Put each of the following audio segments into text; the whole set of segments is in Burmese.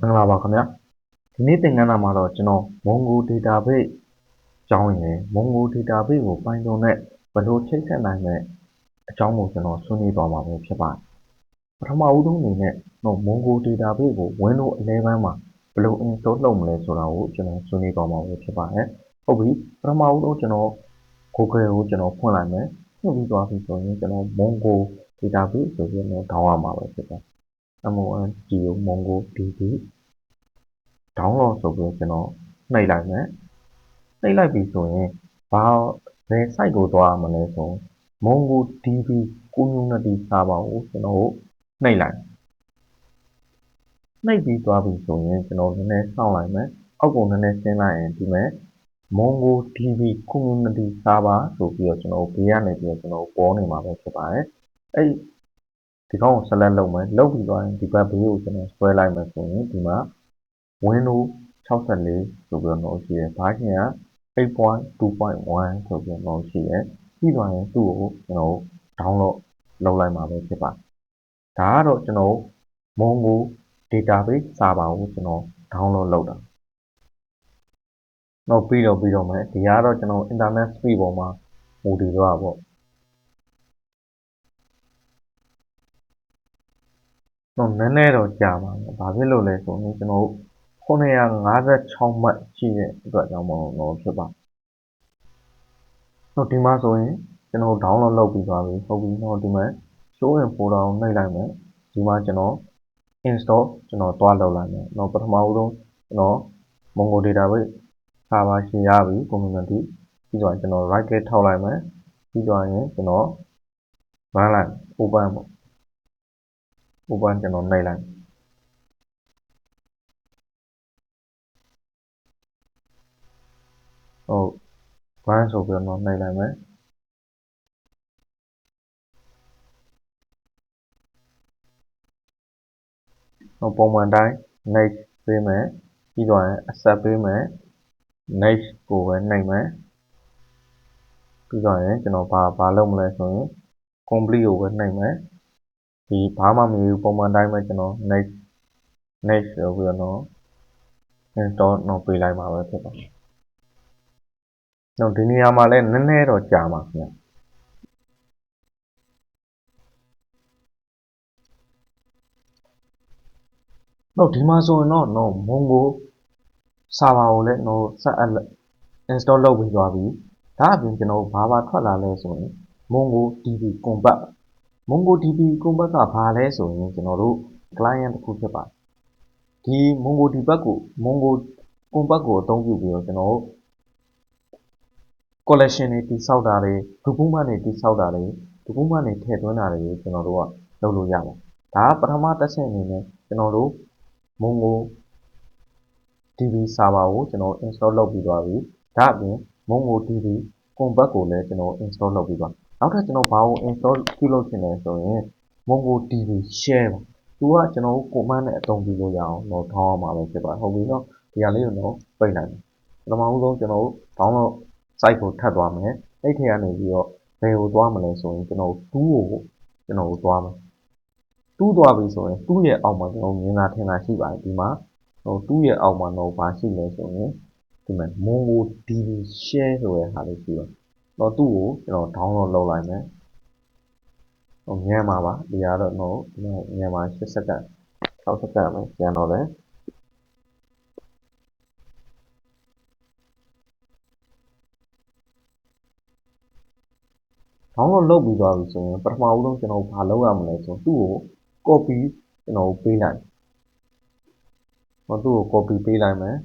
မင်္ဂလာပါခင်ဗျာဒီနေ့သင်ခန်းစာမှာတော့ကျွန်တော် Mongo database အကြောင်းရယ် Mongo database ကို Python နဲ့ဘယ်လိုချိတ်ဆက်နိုင်မလဲအကြောင်းကိုကျွန်တော်ဆွေးနွေးသွားမှာပဲဖြစ်ပါတယ်ပထမဦးဆုံးအနေနဲ့တော့ Mongo database ကို Windows 11မှာဘယ်လို install လုပ်မလဲဆိုတာကိုကျွန်တော်ဆွေးနွေးသွားမှာပဲဖြစ်ပါတယ်ဟုတ်ပြီပထမဦးဆုံးကျွန်တော် Google ကိုကျွန်တော်ဖွင့်လိုက်မယ်ဖွင့်ပြီးသွားပြီဆိုရင်ကျွန်တော် Mongo database ဆိုပြီးတော့ download ရမှာပဲဖြစ်ပါတယ် MONGO MongoDB download ဆိုပြီးကျွန်တော်နှိပ်လိုက်မယ်နှိပ်လိုက်ပြီဆိုရင်ဘာဘယ် site ကိုသွားရမလဲဆို MongoDB community server ကိုကျွန်တော်တို့နှိပ်လိုက်နှိပ်ပြီးသွားပြီဆိုရင်ကျွန်တော်နည်းနည်းစောင့်လိုက်မယ်အောက်ကိုနည်းနည်းဆင်းလိုက်ရင်ဒီမဲ့ MongoDB community server ဆိုပြီးတော့ကျွန်တော်ဘေးကနေပြီးတော့ကျွန်တော်ပေါ်နေမှာပဲဖြစ်ပါတယ်အဲ့ ဒီကောင်ကို select လုပ်မယ်လုပ်ပြီးသွားရင်ဒီဘက်ဘေးကိုကျွန်တော်ဆွဲလိုက်မယ်ဆိုရင်ဒီမှာ Windows 64ဆိုပြီးတော့ရှိရယ်။ဘာရှင်က8.2.1ဆိုပြီးတော့ရှိရယ်။ပြီးသွားရင်သူ့ကိုကျွန်တော် download လုပ်လိုက်မှာပဲဖြစ်ပါတယ်။ဒါကတော့ကျွန်တော် Mongo database server ကိုကျွန်တော် download လုပ်တာ။နောက်ပြီးတော့ပြီးတော့မယ်ဒီကတော့ကျွန်တော် internet speed ပေါ်မှာမူတည်သွားပါပေါ့။ တော့နည်းနည်းတော့ကြာပါမယ်။ဘာဖြစ်လို့လဲဆိုရင်ကျွန်တော်956မှတ်ရှိတဲ့အတွက်ကြောင့်မလို့ဖြစ်ပါတော့ဒီမှာဆိုရင်ကျွန်တော် download လုပ်ပြီးသွားပြီဟုတ်ပြီတော့ဒီမှာ show in folder ကိုနှိပ်လိုက်မယ်ဒီမှာကျွန်တော် install ကျွန်တော်တွားလုပ်လိုက်မယ်တော့ပထမဦးဆုံးကျွန်တော် Mongo database server ရှင်းရပြီ community ပြီးတော့ကျွန်တော် right click ထောက်လိုက်မယ်ပြီးတော့ရင်ကျွန်တော် run လိုက် open ပေါ့ open ကျွန်တော်နှိပ်လိုက်ဟုတ် run ဆိုပြီးတော့နှိပ်လိုက်မယ်တော့ပုံမှန်တိုင်း next ပေးမယ်ပြီးတော့ရင် accept ပေးမယ် next ကိုပဲနှိပ် ဒီဘာမှမမြည်ဘူးပုံမှန်တိုင်းပဲကျွန်တော် next next ဆိုပြီးတော့ install တော့ပေးလိုက်မှာပဲဖြစ်ပါတယ်တော့ဒီနေရာမှာလည်းနည်းနည်းတော့ကြာမှာခင်ဗျတော့ဒီမှာဆိုရင်တော့နော် Mongo server ကိုလည်းနော်ဆက်အပ် install လုပ်ပြီးသွားပြီဒါအပြင်ကျွန်တော်ဘာဘာထွက်လာလဲဆိုရင် Mongo DB Combat Mongo DB Combat ကဘာလဲဆိုရင် ကျွန်တော်တို့ client တစ်ခုဖြစ်ပါတယ် ဒီ Mongo DB ကို Mongo Combat ကို အသုံးပြုပြီးတော့ ကျွန်တော်တို့ collection တွေတိဆောက်တာတွေ document တွေတိဆောက်တာတွေ document တွေ ထည့်သွင်းတာတွေကို ကျွန်တော်တို့က လုပ်လို့ရပါတယ် ဒါက ပထမတစ်ဆင့်အနေနဲ့ ကျွန်တော်တို့ Mongo DB server ကို ကျွန်တော် install လုပ်ပြီးသွားပြီ ဒါအပြင် Mongo DB Combat ကိုလည်း ကျွန်တော် install လုပ်ပြီးသွား နောက်ထပ်ကျွန်တော်ဘာကို install ပြုလုပ်ချင်လဲဆိုရင် Mongo DB share ပါသူကကျွန်တော်တို့ command နဲ့အသုံးပြုလို့ရအောင်တော့ထောင်းအောင်ပါပဲဖြစ်ပါတယ်ဟုတ်ပြီနော်ဒီဟာလေးကိုတော့ပိတ်လိုက်မယ်ပထမဦးဆုံးကျွန်တော်တို့ download site ကိုထပ်သွားမယ်အဲ့ထက်ကနေပြီးတော့ဘယ်ကိုသွားမလဲဆိုရင်ကျွန်တော်2ကိုကျွန်တော်သွားမယ်2သွားပြီဆိုရင်2ရဲ့အောက်မှာကျွန်တော်မြင်တာထင်တာရှိပါတယ်ဒီမှာဟို2ရဲ့အောက်မှာတော့ဘာရှိလဲဆိုရင်ဒီမှာ Mongo DB share ဆိုတဲ့ဟာလေးရှိတယ် တော့သူ့ကိုကျွန်တော် download လုပ်လိုက်မယ်ဟိုမြန်မှာပါဒီကတော့တော့မြန်မှာ8စက္ကန့်6စက္ကန့်ပဲပြန်တော့တယ်ဒေါင်းလော့ဒ်လုပ်ပြီးသွားပြီဆိုရင်ပထမဦးဆုံးကျွန်တော်ဘာလုပ်ရမလဲဆိုသူ့ကို copy ကျွန်တော်ပေးလိုက်ဟောသူ့ကို copy ပေးလိုက်မယ်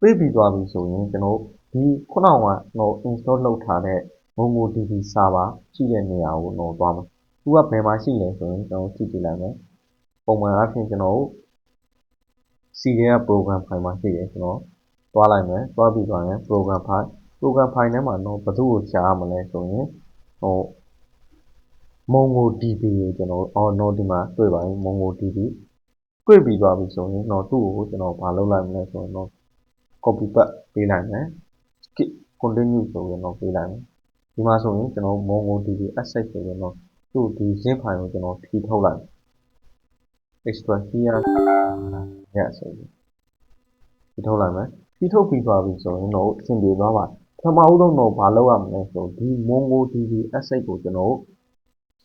ပေးပြီးသွားပြီဆိုရင်ကျွန်တော် ဒီခုနကတော့ install လုပ်ထားတဲ့ MongoDB server ရှိတဲ့နေရာကိုတော့သွားမယ်သူကဘယ်မှာရှိလဲဆိုရင်ကျွန်တော်ကြည့်ကြည့်လိုက်မယ်ပုံမှန်အားဖြင့်ကျွန်တော် C ရဲ့ program file မှာရှိတယ်ကျွန်တော်သွားလိုက်မယ်သွားပြီးသွားရင် program file program file ထဲမှာတော့ဘယ်သူ့ကိုရှာရမလဲဆိုရင်ဟို MongoDB ကိုကျွန်တော်အော် no ဒီမှာတွေ့ပါရင် MongoDB တွေ့ပြီးသွားပြီဆိုရင်တော့သူ့ကိုကျွန်တော်မလုပ်လိုက်မလဲဆိုရင်တော့ copy paste ပေးလိုက်မယ် skip continue ဆိုရင်တော့ပေးလိုက်မယ်ဒီမှာဆိုရင်ကျွန်တော် MongoDB access ဆိုရင်တော့သူ့ဒီ zip file ကိုကျွန်တော်ဖြီးထုတ်လိုက် extra here yes ဆိုပြီးဒီထုတ်လိုက်မယ်ဒီထုတ်ပြီးသွားပြီဆိုရင်တော့အဆင်ပြေသွားပါပထမဦးဆုံးတော့ဘာလုပ်ရမလဲဆိုဒီ MongoDB asset ကိုကျွန်တော်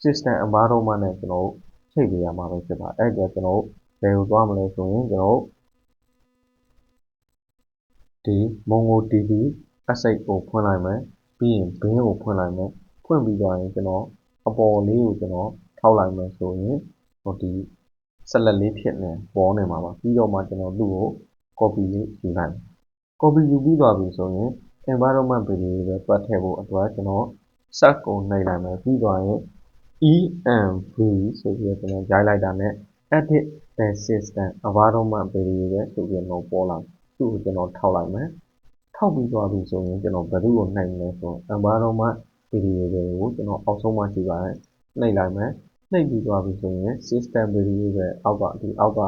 system environment နဲ့ကျွန်တော်ချိန်ပေးရမှာပဲဖြစ်ပါအဲ့ဒါကျွန်တော်ဘယ်ကိုသွားမလဲဆိုရင်ကျွန်တော်ဒီ MongoDB asset ကိုဖွင့်လိုက်မယ်ပြီးရင် bin ကိုဖွင့်လိုက်မယ်ဖွင့်ပြီးသွားရင်ကျွန်တော်အပေါ်လေးကိုကျွန်တော်ထောက်လိုက်မယ်ဆိုရင်ဟိုဒီဆက်လက်လေးဖြစ်နေပေါ်နေမှာပါပြီးတော့မှကျွန်တော်သူ့ကို copy လေးယူလိုက် copy ယူပြီးသွားပြီဆိုရင် environment page လေးပဲတွက်ထည့်ဖို့အတွက်ကျွန်တော် search ကိုနှိပ်လိုက်မယ်ပြီးသွားရင် env ဆိုပြီးတော့ကျွန်တော်ရိုက်လိုက်တာနဲ့ edit the system environment page လေးပဲဆိုပြီးတော့ပေါ်လာသူ့ကိုကျွန်တော်ထောက်လိုက်မယ် ထောက်ပြီးသွားပြီဆိုရင်ကျွန်တော်ဘယ်သူ့ကိုနှိပ်မလဲဆို environment page လေးကိုကျွန်တော်အောက်ဆုံးမှရှိပါတယ်နှိပ်လိုက်မယ်နှိပ်ပြီးသွားပြီဆိုရင် system page လေးပဲအောက်ကဒီအောက်က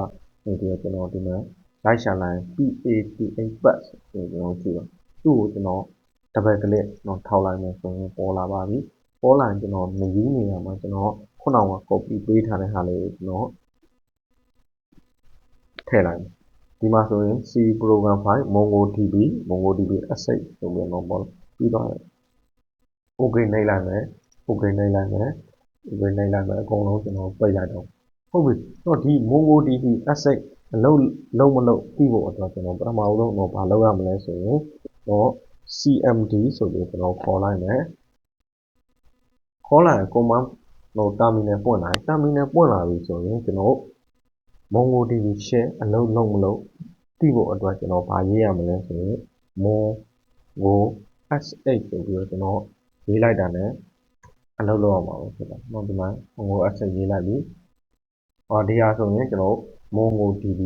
ဒီကျွန်တော်ဒီမှာလိုက်ရှာလိုက် PATH bus ဆိုကျွန်တော်ကြည့်ပါသူ့ကိုကျွန်တော် double click ကျွန်တော်ထောက်လိုက်မယ်ဆိုရင်ပေါ်လာပါပြီပေါ်လာရင်ကျွန်တော်မယူနေရမှာကျွန်တော်ခုနက copy ပေးထားတဲ့ဟာလေးကိုကျွန်တော်ထည့်လိုက်မယ် ဒီမှာဆိုရင် C program file mongodb mongodb asset ဆိုပြီးတော့ပေါ်ပြီးတော့ okay နှိပ်လိုက်မယ် okay နှိပ်လိုက်မယ် okay နှိပ်လိုက်မယ်အကုန်လုံးကျွန်တော်ပိတ်လိုက်တော့ဟုတ်ပြီတော့ဒီ mongodb asset အလုပ်လုံးမလုပ်သိဖို့အတွက်ကျွန်တော်ပထမဦးဆုံးတော့ဘာလုပ်ရမလဲဆိုရင်တော့ cmd ဆိုပြီးကျွန်တော်ခေါ်လိုက်မယ်ခေါ်လိုက်ရင် command ဟို terminal ပွင့်လာ terminal ပွင့်လာပြီဆိုရင်ကျွန်တော် mongodb share အလုပ်လုံးမလုပ်သိဖို့အတွက်ကျွန်တော်ဘာရေးရမလဲဆိုရင် mongo s8 ဆိုပြီးတော့ကျွန်တော်ရေးလိုက်တာ ਨੇ အလုပ်လုပ်ရမှာပဲဖြစ်တယ်။နောက်ဒီမှာ mongo s8 ရေးလိုက်ပြီ။ဟောဒီဟာဆိုရင်ကျွန်တော် mongodb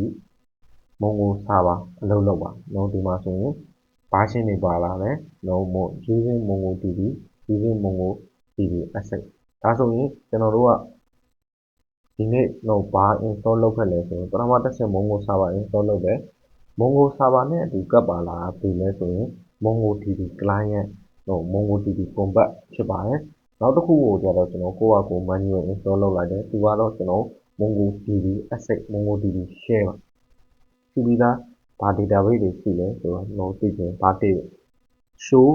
mongo server အလုပ်လုပ်ပါ။နော်ဒီမှာဆိုရင် version တွေပါလာတယ်။ no more using mongodb using mongodb asset ဒါဆိုရင်ကျွန်တော်တို့က ဒီနေ့တော့ဘာ install လုပ်ခဲ့လဲဆိုရင်ပထမတစ်ချက် mongo server install လုပ်တယ်။ mongo server နဲ့အတူကပ်ပါလာပြီလဲဆိုရင် mongodb client ဟို mongodb combat ဖြစ်ပါတယ်။နောက်တစ်ခုကိုကြတော့ကျွန်တော်ကိုယ့်အကူ manual install လုပ်လိုက်တယ်။သူကတော့ကျွန်တော် mongodb asset mongodb share ပါ။သူပြီးသားဘာ database တွေရှိလဲဆိုတော့ကျွန်တော်သိချင်ဘာ date show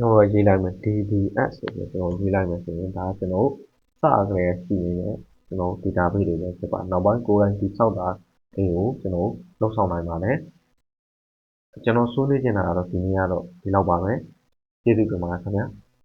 တော့ရေးလိုက်မယ် dbs ဆိုပြီးကျွန်တော်ရေးလိုက်မယ်ဆိုရင်ဒါကျွန်တော်စကြရရှိနေတဲ့ ကျွန်တော် database တွေပဲဖြစ်ပါနောက်ပိုင်းကိုယ်တိုင်တည်ဆောက်တာတွေကိုကျွန်တော်လုပ်ဆောင်နိုင်ပါတယ်ကျွန်တော်ဆွေးနွေးချင်တာကတော့ဒီနေ့ကတော့ဒီလောက်ပါပဲကျေးဇူးတင်ပါတယ်ခင်ဗျာ